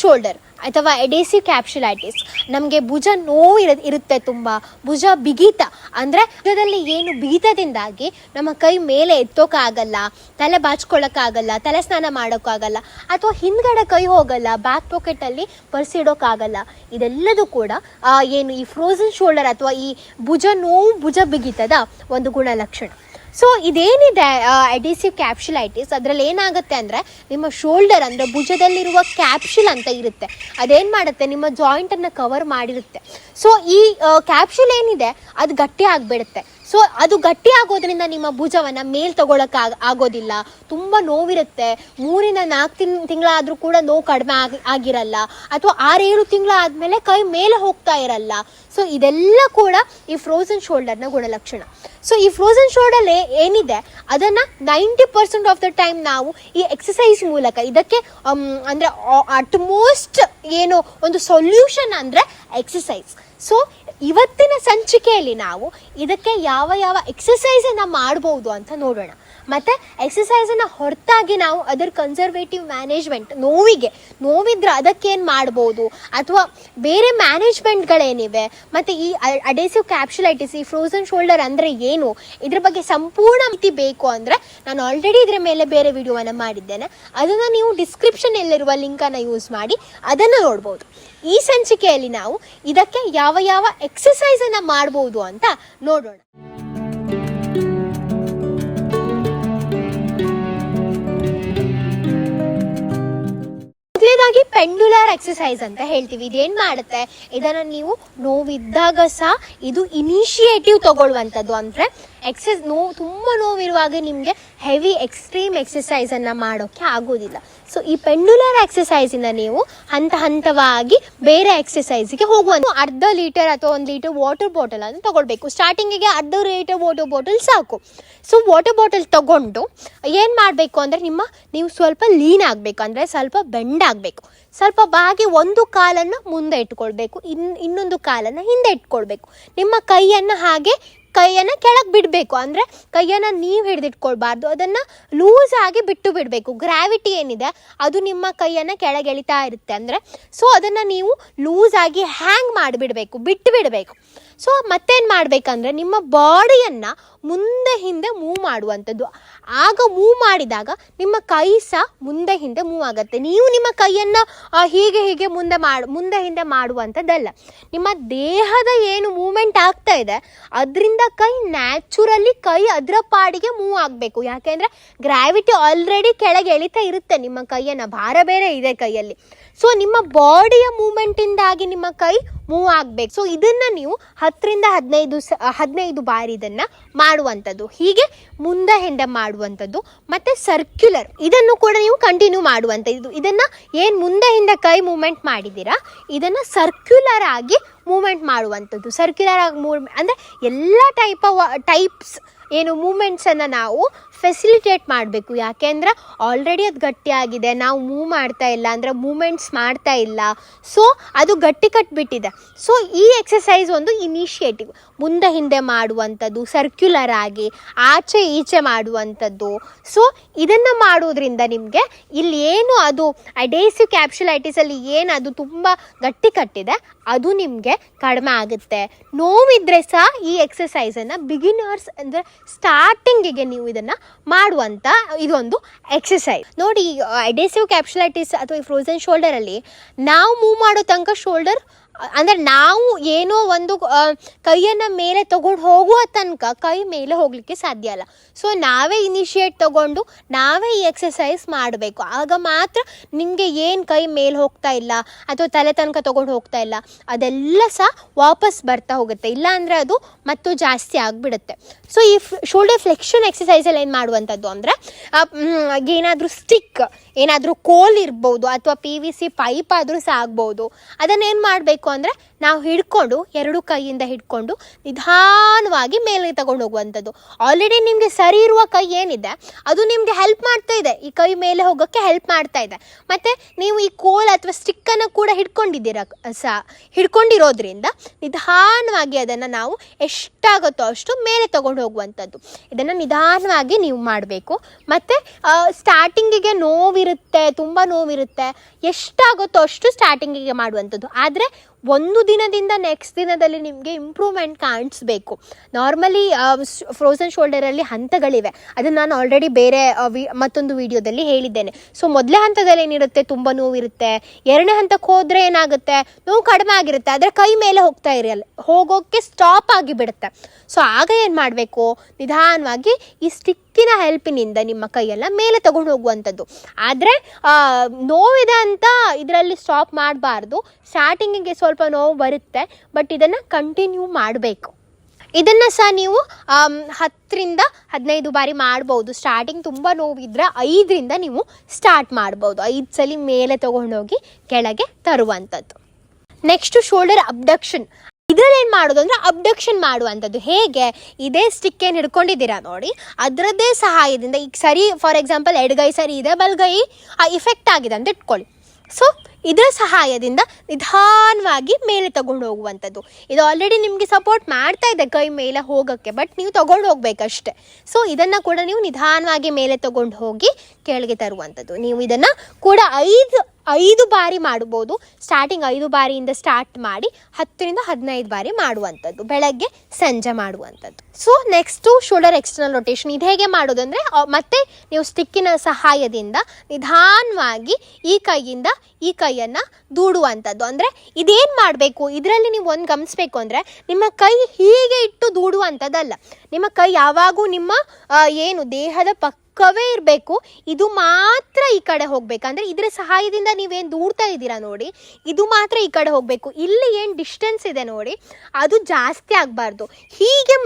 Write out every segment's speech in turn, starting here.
Shoulder ಅಥವಾ ಎಡೇಸಿವ್ ಕ್ಯಾಪ್ಸುಲೈಟಿಸ್ ನಮಗೆ ಭುಜ ನೋವು ಇರ, ಇರುತ್ತೆ ತುಂಬ. ಭುಜ ಬಿಗಿತ. ಅಂದರೆ ಭುಜದಲ್ಲಿ ಏನು ಬಿಗಿತದಿಂದಾಗಿ ನಮ್ಮ ಕೈ ಮೇಲೆ ಎತ್ತೋಕ್ಕಾಗಲ್ಲ ತಲೆ ಬಾಚ್ಕೊಳ್ಳೋಕ್ಕಾಗಲ್ಲ ತಲೆ ಸ್ನಾನ ಮಾಡೋಕ್ಕಾಗಲ್ಲ ಅಥವಾ ಹಿಂದ್ಗಡೆ ಕೈ ಹೋಗಲ್ಲ ಬ್ಯಾಕ್ ಪಾಕೆಟಲ್ಲಿ ಪರ್ಸ್ ಇಡೋಕ್ಕಾಗಲ್ಲ ಇದೆಲ್ಲದೂ ಕೂಡ ಏನು ಈ ಫ್ರೋಝನ್ ಶೋಲ್ಡರ್ ಅಥವಾ ಈ ಭುಜ ನೋವು, ಭುಜ ಬಿಗಿತದ ಒಂದು ಗುಣಲಕ್ಷಣ. ಸೊ ಇದೇನಿದೆ ಅಡಿಸಿವ್ ಕ್ಯಾಪ್ಸುಲೈಟಿಸ್ ಅದರಲ್ಲಿ ಏನಾಗುತ್ತೆ ಅಂದರೆ, ನಿಮ್ಮ ಶೋಲ್ಡರ್ ಅಂದರೆ ಭುಜದಲ್ಲಿರುವ ಕ್ಯಾಪ್ಶುಲ್ ಅಂತ ಇರುತ್ತೆ. ಅದೇನು ಮಾಡುತ್ತೆ? ನಿಮ್ಮ ಜಾಯಿಂಟನ್ನು ಕವರ್ ಮಾಡಿರುತ್ತೆ. ಸೊ ಈ ಕ್ಯಾಪ್ಶುಲ್ ಏನಿದೆ, ಅದು ಗಟ್ಟಿ ಆಗಿಬಿಡುತ್ತೆ. ಸೊ ಅದು ಗಟ್ಟಿ ಆಗೋದ್ರಿಂದ ನಿಮ್ಮ ಭುಜವನ್ನು ಮೇಲ್ ತಗೊಳಕ್ಕೆ ಆಗೋದಿಲ್ಲ. ತುಂಬ ನೋವಿರುತ್ತೆ. ಮೂರಿಂದ ನಾಲ್ಕು ತಿಂಗ್ ತಿಂಗಳಾದರೂ ಕೂಡ ನೋವು ಕಡಿಮೆ ಆಗಿ ಆಗಿರಲ್ಲ. ಅಥವಾ ಆರೇಳು ತಿಂಗಳಾದಮೇಲೆ ಕೈ ಮೇಲೆ ಹೋಗ್ತಾ ಇರಲ್ಲ. ಸೊ ಇದೆಲ್ಲ ಕೂಡ ಈ ಫ್ರೋಸನ್ ಶೋಲ್ಡರ್ನ ಗುಣಲಕ್ಷಣ. ಸೊ ಈ ಫ್ರೋಸನ್ ಶೋಲ್ಡರ್ ಏನಿದೆ? ಅದನ್ನು ninety percent of the time ನಾವು ಈ ಎಕ್ಸಸೈಸ್ ಮೂಲಕ, ಇದಕ್ಕೆ ಅಂದರೆ ಅಟ್ ಮೋಸ್ಟ್ ಏನು ಒಂದು ಸೊಲ್ಯೂಷನ್ ಅಂದರೆ ಎಕ್ಸಸೈಸ್ ಸೊ ಇವತ್ತಿನ ಸಂಚಿಕೆಯಲ್ಲಿ ನಾವು ಇದಕ್ಕೆ ಯಾವ ಯಾವ ಎಕ್ಸಸೈಸನ್ನು ಮಾಡ್ಬೋದು ಅಂತ ನೋಡೋಣ. ಮತ್ತು ಎಕ್ಸಸೈಸನ್ನು ಹೊರತಾಗಿ ನಾವು ಅದರ ಕನ್ಸರ್ವೇಟಿವ್ ಮ್ಯಾನೇಜ್ಮೆಂಟ್ ನೋವಿಗೆ, ನೋವಿದ್ರೆ ಅದಕ್ಕೇನು ಮಾಡ್ಬೋದು? ಅಥವಾ ಬೇರೆ ಮ್ಯಾನೇಜ್ಮೆಂಟ್ಗಳೇನಿವೆ ಮತ್ತು ಈ ಅಡೇಸಿವ್ ಕ್ಯಾಪ್ಸುಲೈಟಿಸ್ ಈ ಫ್ರೋಸನ್ ಶೋಲ್ಡರ್ ಅಂದರೆ ಏನು? ಇದ್ರ ಬಗ್ಗೆ ಸಂಪೂರ್ಣ ಮಾಹಿತಿ ಬೇಕು ಅಂದರೆ ನಾನು ಆಲ್ರೆಡಿ ಇದರ ಮೇಲೆ ಬೇರೆ ವಿಡಿಯೋವನ್ನು ಮಾಡಿದ್ದೇನೆ. ಅದನ್ನು ನೀವು ಡಿಸ್ಕ್ರಿಪ್ಷನಲ್ಲಿರುವ ಲಿಂಕನ್ನು ಯೂಸ್ ಮಾಡಿ ಅದನ್ನು ನೋಡ್ಬೋದು. ಈ ಸಂಚಿಕೆಯಲ್ಲಿ ನಾವು ಇದಕ್ಕೆ ಯಾವ ಯಾವ ಎಕ್ಸಸೈಸನ್ನು ಮಾಡ್ಬೋದು ಅಂತ ನೋಡೋಣ. ಮೊದಲನೇದಾಗಿ ಪೆಂಡುಲರ್ ಎಕ್ಸಸೈಸ್ ಅಂತ ಹೇಳ್ತೀವಿ. ಇದೇನು ಮಾಡುತ್ತೆ? ಇದನ್ನು ನೀವು ನೋವಿದ್ದಾಗ ಸಹ ಇದು ಇನಿಷಿಯೇಟಿವ್ ತಗೊಳ್ಳುವಂಥದ್ದು ಅಂದರೆ ಎಕ್ಸಸ್ ನೋವು ತುಂಬ ನೋವಿರುವಾಗ ನಿಮಗೆ ಹೆವಿ ಎಕ್ಸ್ಟ್ರೀಮ್ ಎಕ್ಸಸೈಸನ್ನು ಮಾಡೋಕ್ಕೆ ಆಗೋದಿಲ್ಲ. ಸೊ ಈ ಪೆಂಡುಲರ್ ಎಕ್ಸಸೈಸಿಂದ ನೀವು ಹಂತ ಹಂತವಾಗಿ ಬೇರೆ ಎಕ್ಸಸೈಸ್ಗೆ ಹೋಗುವ ಅರ್ಧ ಲೀಟರ್ ಅಥವಾ ಒಂದು ಲೀಟರ್ ವಾಟರ್ ಬಾಟಲ್ ಅನ್ನು ತಗೊಳ್ಬೇಕು. ಸ್ಟಾರ್ಟಿಂಗಿಗೆ ಅರ್ಧ ಲೀಟರ್ ವಾಟರ್ ಬಾಟಲ್ ಸಾಕು. ಸೊ ವಾಟರ್ ಬಾಟಲ್ ತೊಗೊಂಡು ಏನು ಮಾಡಬೇಕು ಅಂದರೆ ನಿಮ್ಮ ನೀವು ಸ್ವಲ್ಪ ಲೀನ್ ಆಗಬೇಕು. ಅಂದರೆ ಸ್ವಲ್ಪ ಬೆಂಡ್ ಆಗಬೇಕು. ಸ್ವಲ್ಪ ಬಾಗಿ ಒಂದು ಕಾಲನ್ನು ಮುಂದೆ ಇಟ್ಕೊಳ್ಬೇಕು. ಇನ್ ಇನ್ನೊಂದು ಕಾಲನ್ನು ಹಿಂದೆ ಇಟ್ಕೊಳ್ಬೇಕು. ನಿಮ್ಮ ಕೈಯನ್ನು ಹಾಗೆ ಕೈಯನ್ನು ಕೆಳಗೆ ಬಿಡಬೇಕು. ಅಂದರೆ ಕೈಯನ್ನು ನೀವು ಹಿಡಿದಿಟ್ಕೊಳ್ಬಾರ್ದು. ಅದನ್ನು ಲೂಸ್ ಆಗಿ ಬಿಟ್ಟು ಬಿಡಬೇಕು. ಗ್ರಾವಿಟಿ ಏನಿದೆ, ಅದು ನಿಮ್ಮ ಕೈಯನ್ನು ಕೆಳಗೆ ಎಳಿತಾ ಇರುತ್ತೆ ಅಂದರೆ. ಸೊ ಅದನ್ನು ನೀವು ಲೂಸ್ ಆಗಿ ಹ್ಯಾಂಗ್ ಮಾಡಿಬಿಡಬೇಕು ಬಿಟ್ಟು ಬಿಡಬೇಕು ಸೊ ಮತ್ತೇನು ಮಾಡಬೇಕಂದ್ರೆ ನಿಮ್ಮ ಬಾಡಿಯನ್ನು ಮುಂದೆ ಹಿಂದೆ ಮೂವ್ ಮಾಡುವಂಥದ್ದು. ಆಗ ಮೂವ್ ಮಾಡಿದಾಗ ನಿಮ್ಮ ಕೈ ಸಹ ಮುಂದೆ ಹಿಂದೆ ಮೂವ್ ಆಗುತ್ತೆ. ನೀವು ನಿಮ್ಮ ಕೈಯನ್ನು ಹೀಗೆ ಹೀಗೆ ಮುಂದೆ ಮಾಡು, ಮುಂದೆ ಹಿಂದೆ ಮಾಡುವಂಥದ್ದಲ್ಲ. ನಿಮ್ಮ ದೇಹದ ಏನು ಮೂಮೆಂಟ್ ಆಗ್ತಾ ಇದೆ, ಅದರಿಂದ ಕೈ ನ್ಯಾಚುರಲಿ ಕೈ ಅದರ ಪಾಡಿಗೆ ಮೂವ್ ಆಗಬೇಕು. ಯಾಕೆಂದರೆ ಗ್ರಾವಿಟಿ ಆಲ್ರೆಡಿ ಕೆಳಗೆ ಎಳಿತಾ ಇರುತ್ತೆ ನಿಮ್ಮ ಕೈಯನ್ನು, ಭಾರ ಬೇರೆ ಇದೆ ಕೈಯಲ್ಲಿ. ಸೊ ನಿಮ್ಮ ಬಾಡಿಯ ಮೂಮೆಂಟಿಂದಾಗಿ ನಿಮ್ಮ ಕೈ ಮೂವ್ ಆಗಬೇಕು. ಸೊ ಇದನ್ನು ನೀವು ಹತ್ತರಿಂದ ಹದಿನೈದು ಸ, ಹದಿನೈದು ಬಾರಿ ಇದನ್ನು ಮಾಡುವಂಥದ್ದು. ಹೀಗೆ ಮುಂದೆ ಹಿಂದೆ ಮಾಡುವಂಥದ್ದು. ಮತ್ತು ಸರ್ಕ್ಯುಲರ್ ಇದನ್ನು ಕೂಡ ನೀವು ಕಂಟಿನ್ಯೂ ಮಾಡುವಂಥದ್ದು. ಇದನ್ನು ಏನು ಮುಂದೆ ಹಿಂದೆ ಕೈ ಮೂಮೆಂಟ್ ಮಾಡಿದ್ದೀರಾ, ಇದನ್ನು ಸರ್ಕ್ಯುಲರ್ ಆಗಿ ಮೂಮೆಂಟ್ ಮಾಡುವಂಥದ್ದು. ಸರ್ಕ್ಯುಲರ್ ಆಗಿ ಮೂವ್ ಅಂದರೆ ಎಲ್ಲ ಟೈಪ್ ಟೈಪ್ಸ್ ಏನು ಮೂಮೆಂಟ್ಸನ್ನು ನಾವು ಫೆಸಿಲಿಟೇಟ್ ಮಾಡಬೇಕು. ಯಾಕೆಂದ್ರೆ ಆಲ್ರೆಡಿ ಅದು ಗಟ್ಟಿಯಾಗಿದೆ ನಾವು ಮೂವ್ ಮಾಡ್ತಾ ಇಲ್ಲ ಅಂದರೆ ಮೂಮೆಂಟ್ಸ್ ಮಾಡ್ತಾ ಇಲ್ಲ. ಸೊ ಅದು ಗಟ್ಟಿ ಕಟ್ಬಿಟ್ಟಿದೆ. ಸೊ ಈ ಎಕ್ಸಸೈಸ್ ಒಂದು ಇನಿಷಿಯೇಟಿವ್ ಮುಂದೆ ಹಿಂದೆ ಮಾಡುವಂಥದ್ದು ಸರ್ಕ್ಯುಲರ್ ಆಗಿ, ಆಚೆ ಈಚೆ ಮಾಡುವಂಥದ್ದು. ಸೊ ಇದನ್ನು ಮಾಡೋದ್ರಿಂದ ನಿಮಗೆ ಇಲ್ಲಿ ಏನು ಅದು ಅಡೇಸಿವ್ ಕ್ಯಾಪ್ಸುಲೈಟಿಸಲ್ಲಿ ಏನು ಅದು ತುಂಬ ಗಟ್ಟಿ ಕಟ್ಟಿದೆ ಅದು ನಿಮಗೆ ಕಡಿಮೆ ಆಗುತ್ತೆ. ನೋವಿದ್ರೆ ಸಹ ಈ ಎಕ್ಸಸೈಸನ್ನು ಬಿಗಿನರ್ಸ್ ಅಂದರೆ ಸ್ಟಾರ್ಟಿಂಗಿಗೆ ನೀವು ಇದನ್ನು ಮಾಡುವಂಥ ಇದೊಂದು ಎಕ್ಸಸೈಸ್ ನೋಡಿ ಅಡೇಸಿವ್ ಕ್ಯಾಪ್ಸುಲೈಟಿಸ್ ಅಥವಾ ಈ ಫ್ರೋಝನ್ ಶೋಲ್ಡರಲ್ಲಿ ನಾವು ಮೂವ್ ಮಾಡೋ ತನಕ ಶೋಲ್ಡರ್ ಅಂದರೆ ನಾವು ಏನೋ ಒಂದು ಕೈಯನ್ನು ಮೇಲೆ ತಗೊಂಡು ಹೋಗುವ ತನಕ ಕೈ ಮೇಲೆ ಹೋಗಲಿಕ್ಕೆ ಸಾಧ್ಯ ಅಲ್ಲ. ಸೊ ನಾವೇ ಇನಿಷಿಯೇಟ್ ತಗೊಂಡು ನಾವೇ ಈ ಎಕ್ಸಸೈಸ್ ಮಾಡಬೇಕು. ಆಗ ಮಾತ್ರ ನಿಮಗೆ ಏನು ಕೈ ಮೇಲೆ ಹೋಗ್ತಾ ಇಲ್ಲ, ಅಥವಾ ತಲೆ ತನಕ ತಗೊಂಡು ಹೋಗ್ತಾ ಇಲ್ಲ, ಅದೆಲ್ಲ ಸಹ ವಾಪಸ್ ಬರ್ತಾ ಹೋಗುತ್ತೆ. ಇಲ್ಲ ಅಂದರೆ ಅದು ಮತ್ತು ಜಾಸ್ತಿ ಆಗಿಬಿಡುತ್ತೆ. ಸೊ ಈ ಶೋಲ್ಡರ್ ಫ್ಲೆಕ್ಷನ್ ಎಕ್ಸಸೈಸಲ್ಲಿ ಏನು ಮಾಡುವಂಥದ್ದು ಅಂದರೆ ಏನಾದರೂ ಸ್ಟಿಕ್ ಏನಾದರೂ ಕೋಲ್ ಇರ್ಬೋದು ಅಥವಾ ಪಿ ವಿ ಸಿ ಪೈಪ್ ಆದರೂ ಸಹ ಆಗ್ಬೋದು. ಅದನ್ನೇನು ಮಾಡಬೇಕು ಅಂದರೆ ನಾವು ಹಿಡ್ಕೊಂಡು, ಎರಡು ಕೈಯಿಂದ ಹಿಡ್ಕೊಂಡು ನಿಧಾನವಾಗಿ ಮೇಲೆ ತಗೊಂಡು ಹೋಗುವಂಥದ್ದು. ಆಲ್ರೆಡಿ ನಿಮಗೆ ಸರಿ ಇರುವ ಕೈ ಏನಿದೆ, ಅದು ನಿಮಗೆ ಹೆಲ್ಪ್ ಮಾಡ್ತಾ ಇದೆ. ಈ ಕೈ ಮೇಲೆ ಹೋಗೋಕ್ಕೆ ಹೆಲ್ಪ್ ಮಾಡ್ತಾ ಇದೆ. ಮತ್ತು ನೀವು ಈ ಕೋಲ್ ಅಥವಾ ಸ್ಟಿಕ್ಕನ್ನು ಕೂಡ ಹಿಡ್ಕೊಂಡಿದ್ದೀರ ಸಹ ಹಿಡ್ಕೊಂಡಿರೋದ್ರಿಂದ ನಿಧಾನವಾಗಿ ಅದನ್ನು ನಾವು ಎಷ್ಟಾಗುತ್ತೋ ಅಷ್ಟು ಮೇಲೆ ತಗೊಂಡು ಹೋಗುವಂಥದ್ದು. ಇದನ್ನು ನಿಧಾನವಾಗಿ ನೀವು ಮಾಡಬೇಕು. ಮತ್ತು ಸ್ಟಾರ್ಟಿಂಗಿಗೆ ನೋವಿರುತ್ತೆ, ತುಂಬ ನೋವಿರುತ್ತೆ. ಎಷ್ಟಾಗುತ್ತೋ ಅಷ್ಟು ಸ್ಟಾರ್ಟಿಂಗಿಗೆ ಮಾಡುವಂಥದ್ದು. ಆದರೆ ಒಂದು ದಿನದಿಂದ ನೆಕ್ಸ್ಟ್ ದಿನದಲ್ಲಿ ನಿಮಗೆ ಇಂಪ್ರೂವ್ಮೆಂಟ್ ಕಾಣಿಸ್ಬೇಕು. ನಾರ್ಮಲಿ ಫ್ರೋಸನ್ ಶೋಲ್ಡರಲ್ಲಿ ಹಂತಗಳಿವೆ. ಅದನ್ನು ನಾನು ಆಲ್ರೆಡಿ ಬೇರೆ ವಿ, ಮತ್ತೊಂದು ವಿಡಿಯೋದಲ್ಲಿ ಹೇಳಿದ್ದೇನೆ. ಸೊ ಮೊದಲೇ ಹಂತದಲ್ಲಿ ಏನಿರುತ್ತೆ? ತುಂಬ ನೋವಿರುತ್ತೆ. ಎರಡನೇ ಹಂತಕ್ಕೆ ಹೋದರೆ ಏನಾಗುತ್ತೆ? ನೋವು ಕಡಿಮೆ ಆಗಿರುತ್ತೆ. ಆದರೆ ಕೈ ಮೇಲೆ ಹೋಗ್ತಾ ಇರಲ್ಲ. ಹೋಗೋಕ್ಕೆ ಸ್ಟಾಪ್ ಆಗಿಬಿಡುತ್ತೆ. ಸೊ ಆಗ ಏನು ಮಾಡಬೇಕು ನಿಧಾನವಾಗಿ ಈ ಸ್ಟಿಕ್ಕಿನ ಹೆಲ್ಪಿನಿಂದ ನಿಮ್ಮ ಕೈಯೆಲ್ಲ ಮೇಲೆ ತಗೊಂಡು ಹೋಗುವಂಥದ್ದು. ಆದರೆ ನೋವಿದೆ ಅಂತ ಇದರಲ್ಲಿ ಸ್ಟಾಪ್ ಮಾಡಬಾರ್ದು. ಸ್ಟಾರ್ಟಿಂಗಿಗೆ ಸ್ವಲ್ಪ ನೋವು ಬರುತ್ತೆ ಬಟ್ ಇದನ್ನು ಕಂಟಿನ್ಯೂ ಮಾಡಬೇಕು. ಇದನ್ನು ಸಹ ನೀವು ಹತ್ತರಿಂದ ಹದಿನೈದು ಬಾರಿ ಮಾಡ್ಬೋದು. ಸ್ಟಾರ್ಟಿಂಗ್ ತುಂಬ ನೋವಿದ್ರೆ ಐದರಿಂದ ನೀವು ಸ್ಟಾರ್ಟ್ ಮಾಡ್ಬೋದು. ಐದು ಸಲ ಮೇಲೆ ತೊಗೊಂಡೋಗಿ ಕೆಳಗೆ ತರುವಂಥದ್ದು. ನೆಕ್ಸ್ಟ್ ಶೋಲ್ಡರ್ ಅಬ್ಡಕ್ಷನ್ ಇದರಲ್ಲಿ ಏನು ಮಾಡೋದು ಅಂದರೆ ಅಬ್ಡಕ್ಷನ್ ಮಾಡುವಂಥದ್ದು. ಹೇಗೆ? ಇದೇ ಸ್ಟಿಕ್ ಏನು ಹಿಡ್ಕೊಂಡಿದ್ದೀರಾ ನೋಡಿ. ಅದರದ್ದೇ ಸಹಾಯದಿಂದ ಈಗ ಸರಿ ಫಾರ್ ಎಕ್ಸಾಂಪಲ್ ಎಡಗೈ ಸರಿ ಇದೆ ಬಲ್ಗೈ ಇಫೆಕ್ಟ್ ಆಗಿದೆ ಅಂತ ಇಟ್ಕೊಳ್ಳಿ. ಸೊ ಇದರ ಸಹಾಯದಿಂದ ನಿಧಾನವಾಗಿ ಮೇಲೆ ತಗೊಂಡು ಹೋಗುವಂಥದ್ದು. ಇದು ಆಲ್ರೆಡಿ ನಿಮಗೆ ಸಪೋರ್ಟ್ ಮಾಡ್ತಾ ಇದೆ ಕೈ ಮೇಲೆ ಹೋಗೋಕ್ಕೆ ಬಟ್ ನೀವು ತಗೊಂಡು ಹೋಗ್ಬೇಕಷ್ಟೆ. ಸೊ ಇದನ್ನು ಕೂಡ ನೀವು ನಿಧಾನವಾಗಿ ಮೇಲೆ ತಗೊಂಡು ಹೋಗಿ ಕೆಳಗೆ ತರುವಂಥದ್ದು. ನೀವು ಇದನ್ನು ಕೂಡ ಐದು ಐದು ಬಾರಿ ಮಾಡ್ಬೋದು ಸ್ಟಾರ್ಟಿಂಗ್ ಐದು ಬಾರಿಯಿಂದ ಸ್ಟಾರ್ಟ್ ಮಾಡಿ, ಹತ್ತರಿಂದ ಹದಿನೈದು ಬಾರಿ ಮಾಡುವಂಥದ್ದು. ಬೆಳಗ್ಗೆ ಸಂಜೆ ಮಾಡುವಂಥದ್ದು. So next shoulder external rotation ಇದು ಹೇಗೆ ಮಾಡೋದು ಅಂದರೆ ಮತ್ತೆ ನೀವು ಸ್ಟಿಕ್ಕಿನ ಸಹಾಯದಿಂದ ನಿಧಾನವಾಗಿ ಈ ಕೈಯಿಂದ ಈ ಕೈಯನ್ನು ದೂಡುವಂಥದ್ದು. ಅಂದರೆ ಇದೇನು ಮಾಡಬೇಕು? ಇದರಲ್ಲಿ ನೀವು ಒಂದು ಗಮನಿಸ್ಬೇಕು ಅಂದರೆ, ನಿಮ್ಮ ಕೈ ಹೀಗೆ ಇಟ್ಟು ದೂಡುವಂಥದ್ದಲ್ಲ. ನಿಮ್ಮ ಕೈ ಯಾವಾಗೂ ನಿಮ್ಮ ಏನು ದೇಹದ ಪಕ್ಕವೇ ಇರಬೇಕು. ಇದು ಮಾತ್ರ ಈ ಕಡೆ ಹೋಗ್ಬೇಕು. ಅಂದರೆ ಇದರ ಸಹಾಯದಿಂದ ನೀವೇನು ದೂಡ್ತಾ ಇದ್ದೀರಾ ನೋಡಿ, ಇದು ಮಾತ್ರ ಈ ಕಡೆ ಹೋಗಬೇಕು. ಇಲ್ಲಿ ಏನು ಡಿಸ್ಟೆನ್ಸ್ ಇದೆ ನೋಡಿ, ಅದು ಜಾಸ್ತಿ ಆಗಬಾರ್ದು. ಹೀಗೆ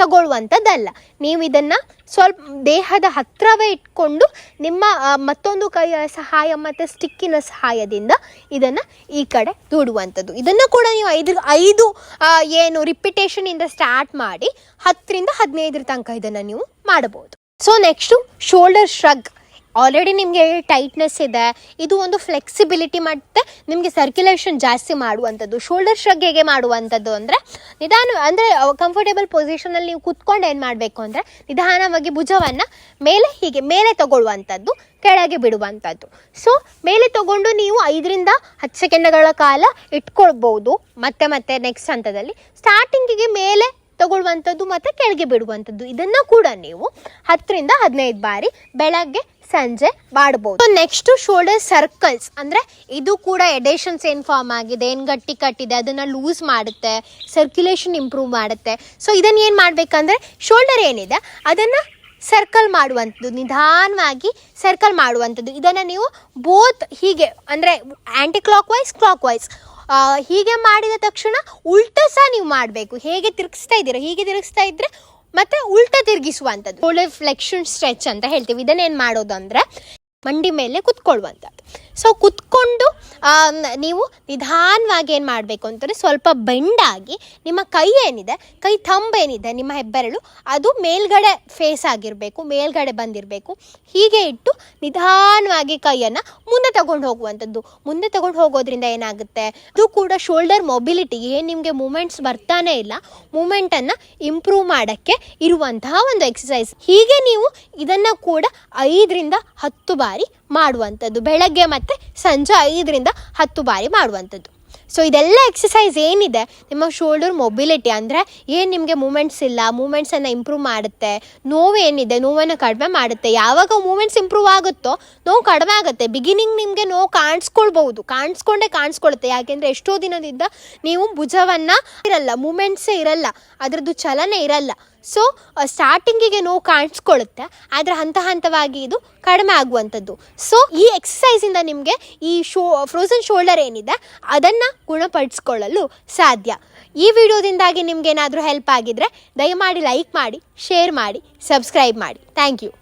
ತಗೊಳ್ಳುವಂಥದ್ದಲ್ಲ. ನೀವು ಇದನ್ನು ಸ್ವಲ್ಪ ದೇಹದ ಹತ್ತಿರವೇ ಇಟ್ಕೊಂಡು ನಿಮ್ಮ ಮತ್ತೊಂದು ಕೈಯ ಸಹಾಯ ಮತ್ತು ಸ್ಟಿಕ್ಕಿನ ಸಹಾಯದಿಂದ ಇದನ್ನು ಈ ಕಡೆ ದೂಡುವಂಥದ್ದು. ಇದನ್ನು ಕೂಡ ನೀವು ಐದು ಐದು ಏನು ರಿಪಿಟೇಷನಿಂದ ಸ್ಟಾರ್ಟ್ ಮಾಡಿ ಹತ್ತರಿಂದ ಹದಿನೈದರ ತನಕ ಇದನ್ನು ನೀವು ಮಾಡಬಹುದು. So next shoulder shrug already ನಿಮಗೆ ಟೈಟ್ನೆಸ್ ಇದೆ. ಇದು ಒಂದು ಫ್ಲೆಕ್ಸಿಬಿಲಿಟಿ ಮತ್ತು ನಿಮಗೆ ಸರ್ಕ್ಯುಲೇಷನ್ ಜಾಸ್ತಿ ಮಾಡುವಂಥದ್ದು. ಶೋಲ್ಡರ್ ಶ್ರಗ್ ಹೇಗೆ ಮಾಡುವಂಥದ್ದು ಅಂದರೆ, ನಿಧಾನ, ಅಂದರೆ ಕಂಫರ್ಟೇಬಲ್ ಪೊಸಿಷನಲ್ಲಿ ನೀವು ಕುತ್ಕೊಂಡು ಏನು ಮಾಡಬೇಕು ಅಂದರೆ, ನಿಧಾನವಾಗಿ ಭುಜವನ್ನು ಮೇಲೆ ಹೀಗೆ, ಮೇಲೆ ತಗೊಳ್ಳುವಂಥದ್ದು, ಕೆಳಗೆ ಬಿಡುವಂಥದ್ದು. ಸೊ ಮೇಲೆ ತಗೊಂಡು ನೀವು ಐದರಿಂದ ಹತ್ತು ಸೆಕೆಂಡ್ಗಳ ಕಾಲ ಇಟ್ಕೊಳ್ಬೋದು ಮತ್ತೆ ಮತ್ತೆ ನೆಕ್ಸ್ಟ್ ಹಂತದಲ್ಲಿ ಸ್ಟಾರ್ಟಿಂಗಿಗೆ ಮೇಲೆ ತಗೊಳ್ಳುವಂಥದ್ದು ಮತ್ತು ಕೆಳಗೆ ಬಿಡುವಂಥದ್ದು. ಇದನ್ನು ಕೂಡ ನೀವು ಹತ್ತರಿಂದ ಹದಿನೈದು ಬಾರಿ ಬೆಳಗ್ಗೆ, ಸಂಜೆ ಮಾಡಬಹುದು ನೆಕ್ಸ್ಟ್ ಶೋಲ್ಡರ್ ಸರ್ಕಲ್ಸ್ ಅಂದರೆ ಇದು ಕೂಡ ಎಡೇಷನ್ಸ್ ಏನು ಫಾರ್ಮ್ ಆಗಿದೆ, ಏನು ಗಟ್ಟಿ ಕಟ್ಟಿದೆ, ಅದನ್ನು ಲೂಸ್ ಮಾಡುತ್ತೆ ಸರ್ಕ್ಯುಲೇಷನ್ ಇಂಪ್ರೂವ್ ಮಾಡುತ್ತೆ. ಸೊ ಇದನ್ನು ಏನು ಮಾಡಬೇಕಂದ್ರೆ ಶೋಲ್ಡರ್ ಏನಿದೆ, ಅದನ್ನು ಸರ್ಕಲ್ ಮಾಡುವಂಥದ್ದು, ನಿಧಾನವಾಗಿ ಸರ್ಕಲ್ ಮಾಡುವಂಥದ್ದು. ಇದನ್ನು ನೀವು ಬೋತ್ ಹೀಗೆ ಅಂದರೆ anticlockwise clockwise ಹೀಗೆ ಮಾಡಿದ ತಕ್ಷಣ ಉಲ್ಟ ಸಹ ನೀವು ಮಾಡಬೇಕು. ಹೇಗೆ ತಿರುಗಿಸ್ತಾ ಇದ್ದೀರಾ, ಹೀಗೆ ತಿರುಗಿಸ್ತಾ ಇದ್ದರೆ ಮತ್ತೆ ಉಲ್ಟ ತಿರುಗಿಸುವಂಥದ್ದು. ಒಳ್ಳೆ ಫ್ಲೆಕ್ಷನ್ ಸ್ಟ್ರೆಚ್ ಅಂತ ಹೇಳ್ತೀವಿ. ಇದನ್ನೇನು ಮಾಡೋದು ಅಂದರೆ ಮಂಡಿ ಮೇಲೆ ಕುತ್ಕೊಳ್ಳುವಂಥದ್ದು ಸೊ ಕುತ್ಕೊಂಡು ನೀವು ನಿಧಾನವಾಗಿ ಏನು ಮಾಡಬೇಕು ಅಂತಂದರೆ ಸ್ವಲ್ಪ ಬೆಂಡಾಗಿ ನಿಮ್ಮ ಕೈ ಏನಿದೆ ಕೈ ಏನಿದೆ, ನಿಮ್ಮ ಹೆಬ್ಬೆರಳು, ಅದು ಮೇಲ್ಗಡೆ ಫೇಸ್ ಆಗಿರಬೇಕು, ಮೇಲ್ಗಡೆ ಬಂದಿರಬೇಕು. ಹೀಗೆ ಇಟ್ಟು ನಿಧಾನವಾಗಿ ಕೈಯನ್ನು ಮುಂದೆ ತಗೊಂಡು ಹೋಗುವಂಥದ್ದು. ಮುಂದೆ ತಗೊಂಡು ಹೋಗೋದ್ರಿಂದ ಏನಾಗುತ್ತೆ? ಅದು ಕೂಡ ಶೋಲ್ಡರ್ ಮೊಬಿಲಿಟಿ ಏನು ನಿಮಗೆ ಮೂಮೆಂಟ್ಸ್ ಬರ್ತಾನೆ ಇಲ್ಲ ಮೂಮೆಂಟನ್ನು ಇಂಪ್ರೂವ್ ಮಾಡೋಕ್ಕೆ ಇರುವಂತಹ ಒಂದು ಎಕ್ಸಸೈಸ್ ಹೀಗೆ ನೀವು ಇದನ್ನು ಕೂಡ ಐದರಿಂದ ಹತ್ತು ಬಾರಿ ಮಾಡುವಂಥದ್ದು. ಬೆಳಗ್ಗೆ ಮತ್ತು ಸಂಜೆ ಐದರಿಂದ ಹತ್ತು ಬಾರಿ ಮಾಡುವಂಥದ್ದು. ಸೊ ಇದೆಲ್ಲ ಎಕ್ಸಸೈಸ್ ಏನಿದೆ? ನಿಮ್ಮ ಶೋಲ್ಡರ್ ಮೊಬಿಲಿಟಿ ಅಂದರೆ ಏನು ನಿಮಗೆ ಮೂಮೆಂಟ್ಸ್ ಇಲ್ಲ ಮೂಮೆಂಟ್ಸನ್ನು ಇಂಪ್ರೂವ್ ಮಾಡುತ್ತೆ, ನೋವು ಏನಿದೆ, ನೋವನ್ನು ಕಡಿಮೆ ಮಾಡುತ್ತೆ. ಯಾವಾಗ ಮೂಮೆಂಟ್ಸ್ ಇಂಪ್ರೂವ್ ಆಗುತ್ತೋ, ನೋವು ಕಡಿಮೆ ಆಗುತ್ತೆ. ಬಿಗಿನಿಂಗ್ ನಿಮಗೆ ನೋವು ಕಾಣಿಸ್ಕೊಳ್ಬಹುದು. ಕಾಣಿಸ್ಕೊಂಡೇ ಕಾಣಿಸ್ಕೊಳುತ್ತೆ. ಯಾಕೆಂದರೆ ಎಷ್ಟೋ ದಿನದಿಂದ ನೀವು ಭುಜವನ್ನು ಇರಲ್ಲ ಮೂಮೆಂಟ್ಸೇ ಇರಲ್ಲ. ಅದರದ್ದು ಚಲನೆ ಇರಲ್ಲ. ಸೊ ಸ್ಟಾರ್ಟಿಂಗಿಗೆ ನೋವು ಕಾಣಿಸ್ಕೊಳ್ಳುತ್ತೆ, ಆದರೆ ಹಂತ ಹಂತವಾಗಿ ಇದು ಕಡಿಮೆ ಆಗುವಂಥದ್ದು. ಸೊ ಈ ಎಕ್ಸಸೈಸಿಂದ ನಿಮಗೆ ಈ ಶೋ ಫ್ರೋಸನ್ ಶೋಲ್ಡರ್ ಏನಿದೆ, ಅದನ್ನು ಗುಣಪಡಿಸ್ಕೊಳ್ಳಲು ಸಾಧ್ಯ. ಈ ವಿಡಿಯೋದಿಂದಾಗಿ ನಿಮಗೇನಾದರೂ ಹೆಲ್ಪ್ ಆಗಿದ್ದರೆ ದಯಮಾಡಿ ಲೈಕ್ ಮಾಡಿ ಶೇರ್ ಮಾಡಿ ಸಬ್ಸ್ಕ್ರೈಬ್ ಮಾಡಿ. Thank you